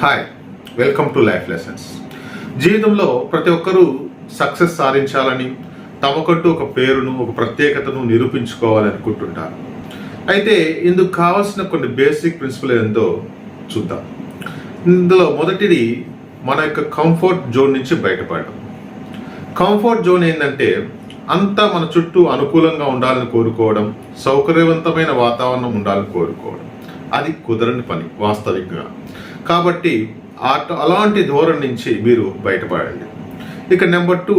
Hi welcome to life lessons జీవితంలో ప్రతి ఒక్కరూ సక్సెస్ సాధించాలని తమకంటూ ఒక పేరును ఒక ప్రత్యేకతను నిరూపించుకోవాలని అనుకుంటుంటారు. అయితే ఇందుకు కావాల్సిన కొన్ని బేసిక్ ప్రిన్సిపల్ ఏందో చూద్దాం. ఇందులో మొదటిది మన యొక్క కంఫర్ట్ జోన్ నుంచి బయటపడడం. కంఫర్ట్ జోన్ ఏంటంటే అంతా మన చుట్టూ అనుకూలంగా ఉండాలని కోరుకోవడం సౌకర్యవంతమైన వాతావరణం ఉండాలని కోరుకోవడం. అది కుదరని పని వాస్తవికంగా. కాబట్టి అలాంటి ధోరణి నుంచి మీరు బయటపడండి. ఇక నెంబర్ టూ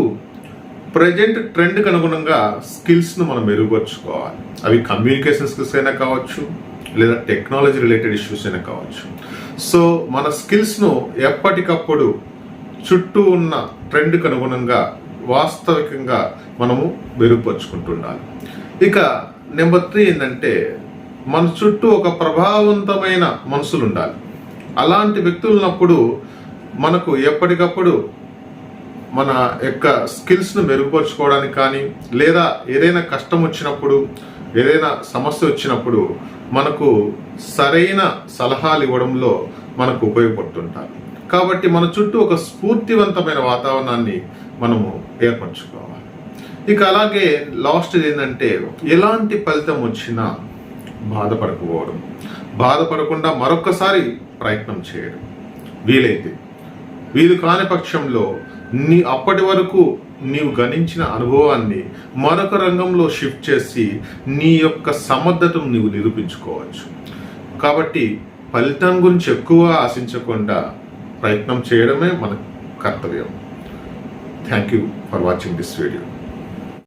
ప్రజెంట్ ట్రెండ్కి అనుగుణంగా స్కిల్స్ను మనం మెరుగుపరుచుకోవాలి. అవి కమ్యూనికేషన్ స్కిల్స్ అయినా కావచ్చు లేదా టెక్నాలజీ రిలేటెడ్ ఇష్యూస్ అయినా కావచ్చు. సో మన స్కిల్స్ను ఎప్పటికప్పుడు చుట్టూ ఉన్న ట్రెండ్కి అనుగుణంగా వాస్తవికంగా మనము మెరుగుపరుచుకుంటుండాలి. ఇక నెంబర్ త్రీ ఏంటంటే మన చుట్టూ ఒక ప్రభావవంతమైన మనుషులు ఉండాలి అలాంటి వ్యక్తులు ఉన్నప్పుడు మనకు ఎప్పటికప్పుడు మన యొక్క స్కిల్స్ను మెరుగుపరుచుకోవడానికి కానీ లేదా ఏదైనా కష్టం వచ్చినప్పుడు ఏదైనా సమస్య వచ్చినప్పుడు మనకు సరైన సలహాలు ఇవ్వడంలో మనకు ఉపయోగపడుతుంటారు కాబట్టి మన చుట్టూ ఒక స్ఫూర్తివంతమైన వాతావరణాన్ని మనము ఏర్పరచుకోవాలి. ఇక అలాగే లాస్ట్ ఏంటంటే ఎలాంటి ఫలితం వచ్చినా బాధపడకపోవడం. బాధపడకుండా మరొకసారి ప్రయత్నం చేయడం. వీలైతే వీలు కాని పక్షంలో నీ అప్పటి వరకు నీవు గణించిన అనుభవాన్ని మరొక రంగంలో షిఫ్ట్ చేసి నీ యొక్క సమర్థతను నీవు నిరూపించుకోవచ్చు. కాబట్టి ఫలితం గురించి ఎక్కువ ఆశించకుండా ప్రయత్నం చేయడమే మన కర్తవ్యం. Thank you for watching this video